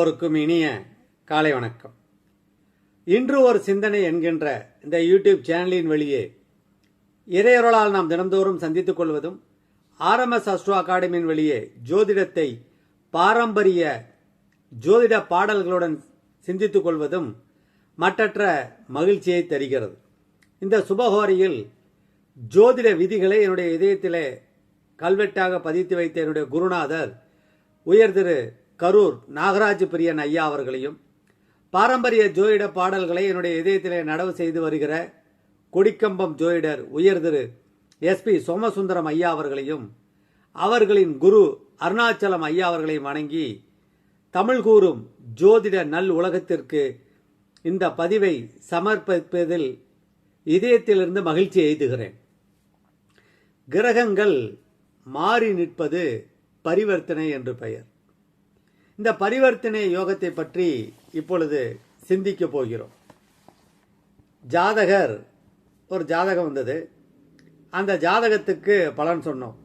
எல்லோருக்கும் இனிய காலை வணக்கம். இன்று ஒரு சிந்தனை என்கின்ற இந்த யூடியூப் சேனலின் வழியே இறையொருளால் நாம் தினந்தோறும் சந்தித்துக் கொள்வதும் ஆர்எம்எஸ் அஸ்ட்ரோ அகாடமியின் வழியே ஜோதிடத்தை பாரம்பரிய ஜோதிட பாடல்களுடன் சிந்தித்துக் கொள்வதும் மற்றற்ற மகிழ்ச்சியை தருகிறது. இந்த சுபஹோரியில் ஜோதிட விதிகளை என்னுடைய இதயத்திலே கல்வெட்டாக பதித்து வைத்த என்னுடைய குருநாதர் உயர் திரு கரூர் நாகராஜ பிரியன் ஐயா அவர்களையும் பாரம்பரிய ஜோதிட பாடல்களை என்னுடைய இதயத்திலே நடவு செய்து வருகிற கொடிக்கம்பம் ஜோதிடர் உயர் திரு எஸ்பி சோமசுந்தரம் ஐயா அவர்களையும் அவர்களின் குரு அருணாச்சலம் ஐயா அவர்களையும் வணங்கி தமிழ் கூறும் ஜோதிட நல் உலகத்திற்கு இந்த பதிவை சமர்ப்பிப்பதில் இதயத்திலிருந்து மகிழ்ச்சி எய்துகிறேன். கிரகங்கள் மாறி நிற்பது பரிவர்த்தனை என்று பெயர். இந்த பரிவர்த்தனை யோகத்தை பற்றி இப்பொழுது சிந்திக்க போகிறோம். ஜாதகர் ஒரு ஜாதகம் வந்தது. அந்த ஜாதகத்துக்கு பலன் சொன்னோம்.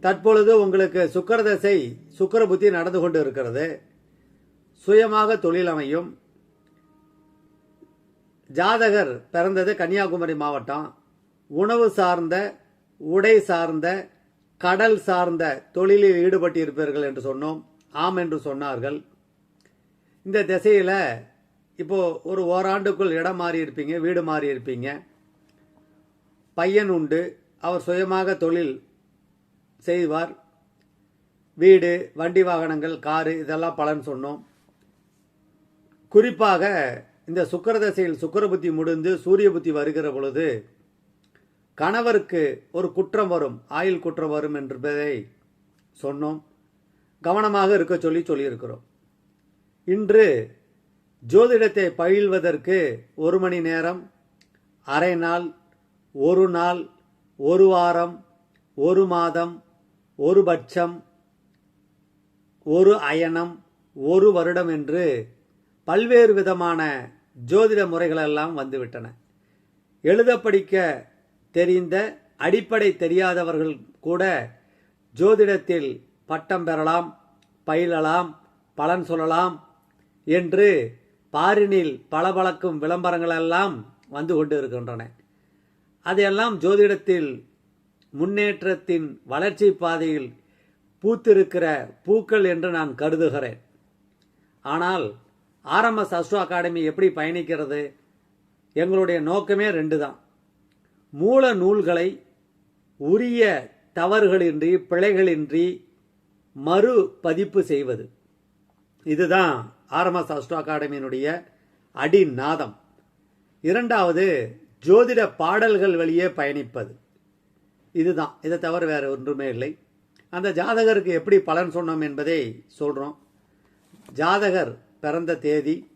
தற்பொழுது உங்களுக்கு சுக்கரதசை சுக்கர புத்தி நடந்து கொண்டு இருக்கிறது. சுயமாக தொழில் அமையும். ஜாதகர் பிறந்தது கன்னியாகுமரி மாவட்டம். உணவு சார்ந்த உடை சார்ந்த கடல் சார்ந்த தொழிலில் ஈடுபட்டிருப்பீர்கள் என்று சொன்னோம். ஆம் என்று சொன்னார்கள். இந்த திசையில் இப்போது ஒரு ஓராண்டுக்குள் இடம் மாறி இருப்பீங்க வீடு மாறி இருப்பீங்க. பையன் உண்டு அவர் சுயமாக தொழில் செய்வார். வீடு வண்டி வாகனங்கள் காரு இதெல்லாம் பலன் சொன்னோம். குறிப்பாக இந்த சுக்கரதசையில் சுக்கர புத்தி முடிந்து சூரிய புத்தி வருகிற பொழுது கணவருக்கு ஒரு குற்றம் வரும் ஆயுள் குற்றம் வரும் என்பதை சொன்னோம். கவனமாக இருக்க சொல்லி சொல்லியிருக்கிறோம். இன்று ஜோதிடத்தை பயில்வதற்கு ஒரு மணி நேரம் அரை நாள் ஒரு நாள் ஒரு வாரம் ஒரு மாதம் ஒரு பட்சம் ஒரு அயனம் ஒரு வருடம் என்று பல்வேறு விதமான ஜோதிட முறைகளெல்லாம் வந்துவிட்டன. எழுத படிக்க தெரிந்த அடிப்படை தெரியாதவர்கள் கூட ஜோதிடத்தில் பட்டம் பெறலாம் பயிலலாம் பலன் சொல்லலாம் என்று பாரினில் பளபளக்கும் விளம்பரங்களெல்லாம் வந்து கொண்டு இருக்கின்றன அதையெல்லாம் ஜோதிடத்தில் முன்னேற்றத்தின் வளர்ச்சி பாதையில் பூத்திருக்கிற பூக்கள் என்று நான் கருதுகிறேன். ஆனால் ஆர்எம்எஸ் அஸ்ட்ரோ அகாடமி எப்படி பயணிக்கிறது? எங்களுடைய நோக்கமே ரெண்டு தான் மூல நூல்களை உரிய தவறுகளின்றி பிழைகளின்றி மறு பதிப்பு செய்வது. இதுதான் ஆர்எம்எஸ் அஸ்ட்ரோ அகாடமியினுடைய அடிநாதம். இரண்டாவது ஜோதிட பாடல்கள் வழியே பயணிப்பது. இதுதான். இதை தவிர வேறு ஒன்றுமே இல்லை. அந்த ஜாதகருக்கு எப்படி பலன் சொன்னோம் என்பதை சொல்கிறோம் ஜாதகர் பிறந்த தேதி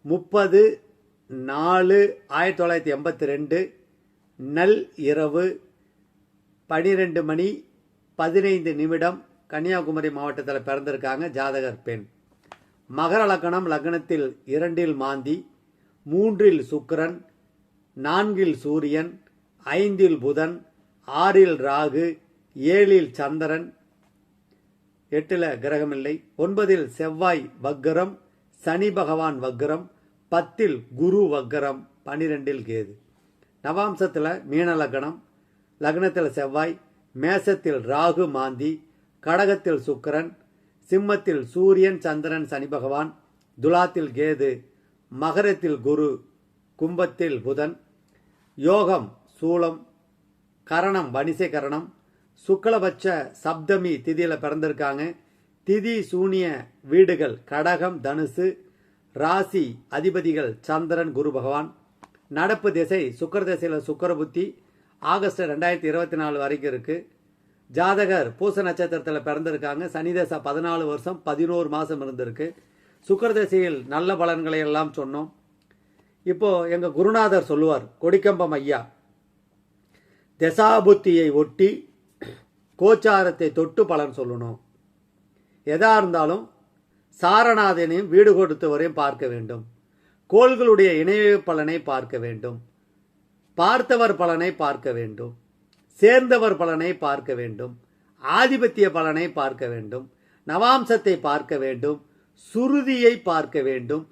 முப்பது நாலு ஆயிரத்தி தொள்ளாயிரத்தி எண்பத்தி ரெண்டு நல் இரவு பனிரெண்டு மணி பதினைந்து நிமிடம் கன்னியாகுமரி மாவட்டத்தில் பிறந்திருக்காங்க ஜாதகர் பெண். மகர லக்கணம் லக்னத்தில் இரண்டில் மாந்தி மூன்றில் சுக்கரன் நான்கில் சூரியன் ஐந்தில் புதன் ஆறில் ராகு ஏழில் சந்திரன் எட்டில் கிரகமில்லை ஒன்பதில் செவ்வாய் வக்கரம் சனி பகவான் வக்கரம் பத்தில் குரு வக்கரம் பனிரெண்டில் கேது. நவாம்சத்தில் மீன லக்னம் லக்னத்தில் செவ்வாய் மேசத்தில் ராகு மாந்தி கடகத்தில் சுக்கரன் சிம்மத்தில் சூரியன் சந்திரன் சனி பகவான் துலாத்தில் கேது மகரத்தில் குரு கும்பத்தில் புதன் யோகம் சூலம் கரணம் வணிசை கரணம் சுக்லபட்ச சப்தமி திதியில் பிறந்திருக்காங்க. திதி சூனிய வீடுகள் கடகம் தனுசு ராசி அதிபதிகள் சந்திரன் குரு பகவான். நடப்பு திசை சுக்கர திசையில் சுக்கர புத்தி ஆகஸ்ட் ரெண்டாயிரத்தி இருபத்தி நாலு வரைக்கும் இருக்குது ஜாதகர் பூச நட்சத்திரத்தில் பிறந்திருக்காங்க. சனி தசை பதினாலு வருஷம் பதினோரு மாதம் இருந்திருக்கு. சுக்கரதசையில் நல்ல பலன்களை எல்லாம் சொன்னோம். இப்போது எங்கள் குருநாதர் சொல்லுவார் கொடிக்கம்பம் ஐயா தசாபுத்தியை ஒட்டி கோச்சாரத்தை தொட்டு பலன் சொல்லணும். எதா இருந்தாலும் சாரநாதனையும் வீடு கொடுத்தவரையும் பார்க்க வேண்டும். கோள்களுடைய இணைய பலனை பார்க்க வேண்டும். பார்த்தவர் பலனை பார்க்க வேண்டும். சேர்ந்தவர் பலனை பார்க்க வேண்டும் ஆதிபத்திய பலனை பார்க்க வேண்டும் நவாம்சத்தை பார்க்க வேண்டும் சுருதியை பார்க்க வேண்டும்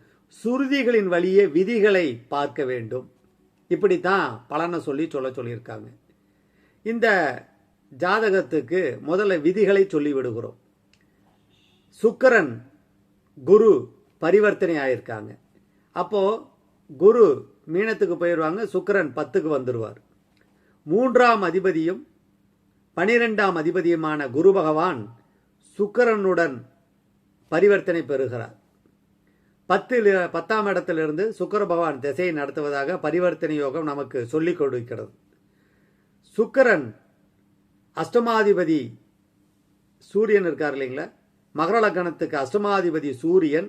சுருதிகளின் வழியே விதிகளை பார்க்க வேண்டும். இப்படித்தான் பலனை சொல்லி சொல்ல சொல்லியிருக்காங்க. இந்த ஜாதகத்துக்கு முதல்ல விதிகளை சொல்லி விடுகிறோம். குரு பரிவர்த்தனை ஆயிருக்காங்க. அப்போ குரு மீனத்துக்கு போயிடுவாங்க சுக்கரன் பத்துக்கு வந்துடுவார் மூன்றாம் அதிபதியும் பனிரெண்டாம் அதிபதியுமான குரு பகவான் சுக்கரனுடன் பரிவர்த்தனை பெறுகிறார். பத்தில் பத்தாம் இடத்திலிருந்து சுக்கர பகவான் திசையை நடத்துவதாக பரிவர்த்தனை யோகம் நமக்கு சொல்லிக் கொடுக்கிறது சுக்கரன் அஷ்டமாதிபதி சூரியன் இருக்கார் இல்லைங்களா? மகர லக்னத்துக்கு அஷ்டமாதிபதி சூரியன்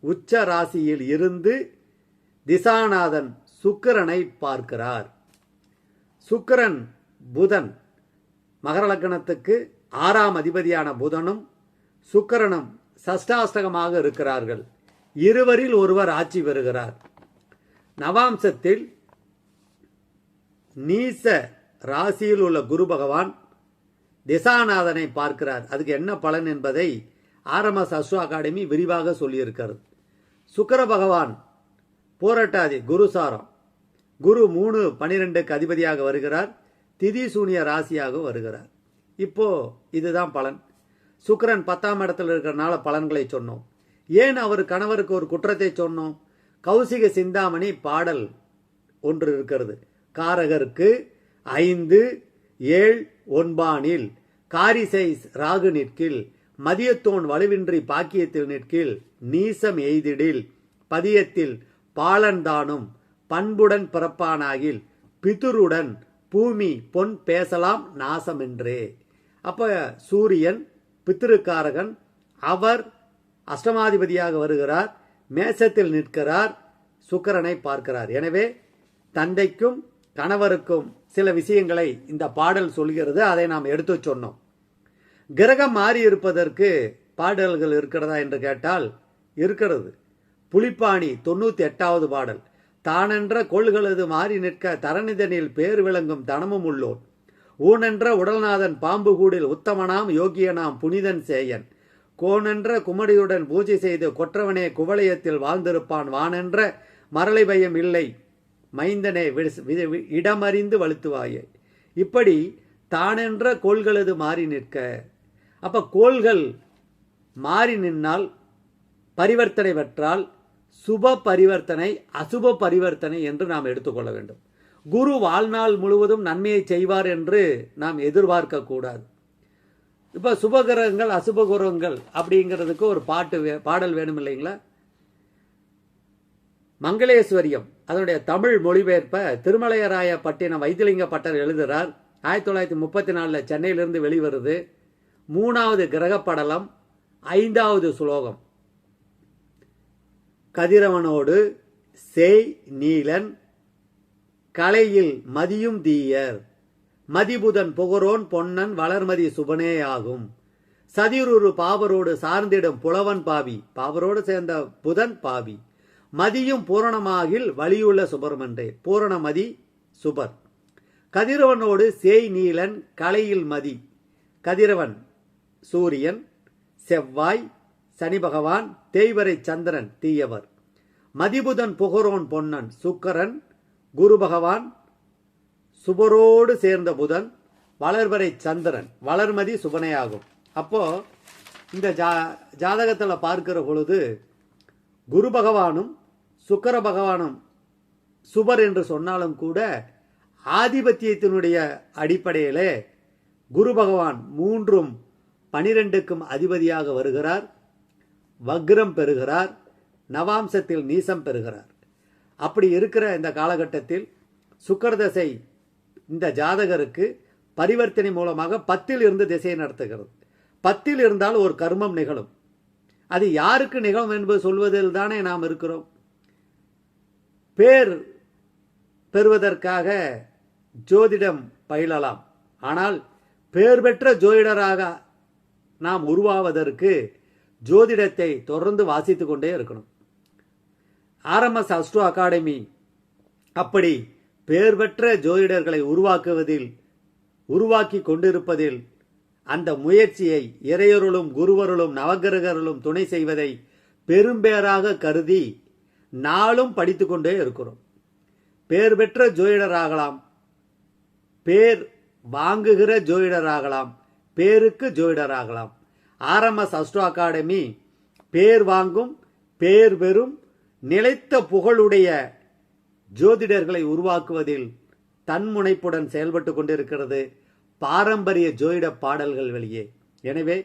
உச்ச ராசியில் இருந்து திசாநாதன் சுக்கிரனை பார்க்கிறார். சுக்கிரன் புதன் மகர லக்னத்துக்கு ஆறாம் அதிபதியான புதனும் சுக்கரனும் சஷ்டாஷ்டகமாக இருக்கிறார்கள். இருவரில் ஒருவர் ஆட்சி பெறுகிறார். நவாம்சத்தில் நீச ராசியில் உள்ள குரு பகவான் திசாநாதனை பார்க்கிறார். அதுக்கு என்ன பலன் என்பதை ஆர்எம்எஸ் அஸ்வ அகாடமி விரிவாக சொல்லியிருக்கிறது. சுக்கர பகவான் போராட்டாதி குருசாரம் குரு மூணு பனிரெண்டுக்கு அதிபதியாக வருகிறார். திதி சூனிய ராசியாக வருகிறார். இப்போ இதுதான் பலன். சுக்கரன் பத்தாம் இடத்துல இருக்கிறனால பலன்களை சொன்னோம். ஏன் அவர் கணவருக்கு ஒரு குற்றத்தை சொன்னோம்? கௌசிக சிந்தாமணி பாடல் ஒன்று இருக்கிறது. காரகருக்கு ஐந்து ஏழ் ஒன்பானில் காரிசை ராகு நிற்கில் மதியத்தோன் வலுவின்றி பாக்கியத்தில் நிற்கில் நீசம் எய்திடில் பதியத்தில் பாலன்தானும் பண்புடன் பிறப்பானாகில் பிதுருடன் பூமி பொன் பேசலாம் நாசமென்றே. அப்ப சூரியன் பித்திருக்காரகன் அவர் அஷ்டமாதிபதியாக வருகிறார் மேசத்தில் நிற்கிறார் சுக்கரனை பார்க்கிறார். எனவே தந்தைக்கும் கணவருக்கும் சில விஷயங்களை இந்த பாடல் சொல்கிறது அதை நாம் எடுத்து சொன்னோம். கிரகம் மாறி இருப்பதற்கு பாடல்கள் இருக்கிறதா என்று கேட்டால் இருக்கிறது. புலிப்பாணி தொண்ணூத்தி எட்டாவது பாடல். தானென்ற கொள்களது மாறி நிற்க தரணிதனில் பேர் விளங்கும் தனமும் உள்ளோன். ஊனென்ற உடல்நாதன் பாம்பு கூடில் உத்தமனாம் யோகியனாம் புனிதன் சேயன். கோனென்ற குமடியுடன் பூஜை செய்து கொற்றவனே குவளையத்தில் வாழ்ந்திருப்பான். வானென்ற மரளை பயம் இல்லை. மைந்தனே வி- இடமறிந்து வலுத்துவாயே. இப்படி தானென்ற கோள்களது மாறி நிற்க. அப்ப கோள்கள் மாறி நின்னால் பரிவர்த்தனை பெற்றால் சுப பரிவர்த்தனை அசுப பரிவர்த்தனை என்று நாம் எடுத்துக்கொள்ள வேண்டும். குரு வாழ்நாள் முழுவதும் நன்மையை செய்வார் என்று நாம் எதிர்பார்க்கக்கூடாது இப்போ இப்ப சுபகிரகங்கள் அசுபகிரகங்கள் அப்படிங்கிறதுக்கு ஒரு பாட்டு வே- பாடல் வேணும் இல்லைங்களா? மங்களேஸ்வரியம் அதனுடைய தமிழ் மொழிபெயர்ப்ப திருமலையராய பட்டினம் வைத்திலிங்க பட்டர் எழுதுகிறார் ஆயிரத்தி தொள்ளாயிரத்தி முப்பத்தி நாலில் சென்னையிலிருந்து வெளிவருது. மூணாவது கிரகப்படலம் ஐந்தாவது சுலோகம். கதிரவனோடு சேய் நீலன் கலையில் மதியும் தீயர். மதிபுதன் புகரோன் பொன்னன் வளர்மதி சுபனேயாகும். சதிருரு பாவரோடு சார்ந்திடும் புலவன் பாவி பாவரோடு சேர்ந்த புதன் பாவி. மதியும் பூரணமாகில் வழியுள்ள சுபர்மன்றே பூரணமதி சுபர். கதிரவனோடு சேய் நீலன் கலையில் மதி கதிரவன் சூரியன் செவ்வாய் சனி பகவான் தேய்வரை சந்திரன் தீயவர். மதிபுதன் புகரோன் பொன்னன் சுக்கரன் குரு பகவான் சுபரோடு சேர்ந்த புதன் வளர்வரை சந்திரன். வளர்மதி சுபனையாகும். அப்போ இந்த ஜா ஜாதகத்தில் பார்க்கிற பொழுது குரு பகவானும் சுக்கர பகவானும் சுபர் என்று சொன்னாலும் கூட ஆதிபத்தியத்தினுடைய அடிப்படையிலே குரு பகவான் மூன்றும் பனிரெண்டுக்கும் அதிபதியாக வருகிறார். வக்ரம் பெறுகிறார் நவாம்சத்தில் நீசம் பெறுகிறார். அப்படி இருக்கிற இந்த காலகட்டத்தில் சுக்கரதசை இந்த ஜாதகருக்கு பரிவர்த்தனை மூலமாக பத்தில் இருந்து திசையை நடத்துகிறது. பத்தில் இருந்தால் ஒரு கர்மம் நிகழும். அது யாருக்கு நிகழும் என்பது சொல்வதில் தானே நாம் இருக்கிறோம். பேர் பெறுவதற்காக ஜோதிடம் பயிலலாம். ஆனால் பேர் பெற்ற ஜோதிடராக நாம் உருவாவதற்கு ஜோதிடத்தை தொடர்ந்து வாசித்து கொண்டே இருக்கணும். ஆர்எம்எஸ் அஸ்ட்ரோ அகாடமி அப்படி பெயர் பெற்ற ஜோதிடர்களை உருவாக்குவதில் உருவாக்கி கொண்டிருப்பதில் அந்த முயற்சியை இறையருளும் குருவருளும் நவகிரகர்களும் துணை செய்வதை பெரும்பேராக கருதி நாளும் படித்துக்கொண்டே இருக்கிறோம். பேர் பெற்ற ஜோதிடராகலாம் பேர் வாங்குகிற ஜோதிடராகலாம் பேருக்கு ஜோதிடராகலாம். ஆர்எம்எஸ் அஸ்ட்ரோ அகாடமி பேர் வாங்கும் பேர் பெறும் நிலைத்த புகழுடைய ஜோதிடர்களை உருவாக்குவதில் தன்முனைப்புடன் செயல்பட்டு கொண்டிருக்கிறது பாரம்பரிய ஜோதிட பாடல்கள் வெளியே. எனவே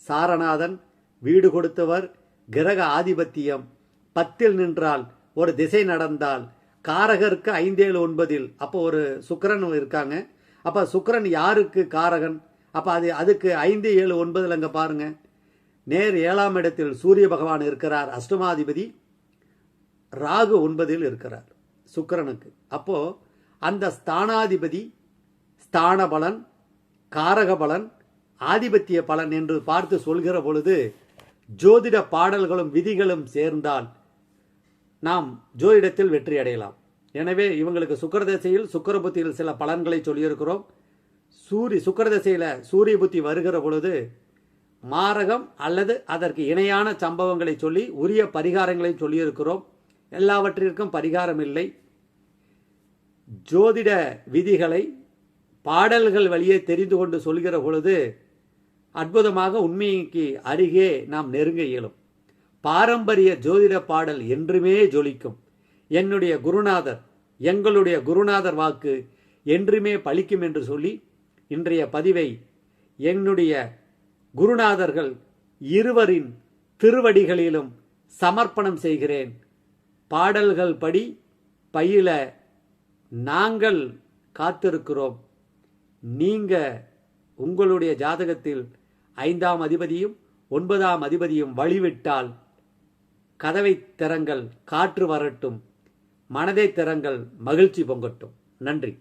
சாரநாதன் வீடு கொடுத்தவர் கிரக ஆதிபத்தியம் பத்தில் நின்றால் ஒரு திசை நடந்தால் காரகருக்கு ஐந்தேழு ஒன்பதில் அப்போ ஒரு சுக்கரன் இருக்காங்க. அப்போ சுக்கிரன் யாருக்கு காரகன்? அப்போ அது அதுக்கு ஐந்து ஏழு ஒன்பதில் அங்கே பாருங்கள் நேர் ஏழாம் இடத்தில் சூரிய பகவான் இருக்கிறார் அஷ்டமாதிபதி. ராகு ஒன்பதில் இருக்கிறார் சுக்கிரனுக்கு. அப்போது அந்த ஸ்தானாதிபதி ஸ்தான பலன் காரக பலன் ஆதிபத்திய பலன் என்று பார்த்து சொல்கிற பொழுது ஜோதிட பாடல்களும் விதிகளும் சேர்ந்தால் நாம் ஜோதிடத்தில் வெற்றி அடையலாம் எனவே இவங்களுக்கு சுக்கரதசையில் சுக்கர புத்தியில் சில பலன்களை சொல்லியிருக்கிறோம். சூரி சுக்கரதசையில் சூரிய புத்தி வருகிற பொழுது மாரகம் அல்லது அதற்கு இணையான சம்பவங்களை சொல்லி உரிய பரிகாரங்களை சொல்லியிருக்கிறோம். எல்லாவற்றிற்கும் பரிகாரம் இல்லை. ஜோதிட விதிகளை பாடல்கள் வழியே தெரிந்து கொண்டு சொல்கிற பொழுது அற்புதமாக உண்மைக்கு அருகே நாம் நெருங்க இயலும். பாரம்பரிய ஜோதிட பாடல் என்றுமே ஜொலிக்கும். என்னுடைய குருநாதர் எங்களுடைய குருநாதர் வாக்கு என்றுமே பலிக்கும் என்று சொல்லி இன்றைய பதிவை என்னுடைய குருநாதர்கள் இருவரின் திருவடிகளிலும் சமர்ப்பணம் செய்கிறேன். பாடல்கள் படி பயில நாங்கள் காத்திருக்கிறோம். நீங்க உங்களுடைய ஜாதகத்தில் ஐந்தாம் அதிபதியும் ஒன்பதாம் அதிபதியும் வழிவிட்டால் கதவை திறங்கள் காற்று வரட்டும். மனதை திறங்கள் மகிழ்ச்சி பொங்கட்டும். நன்றி.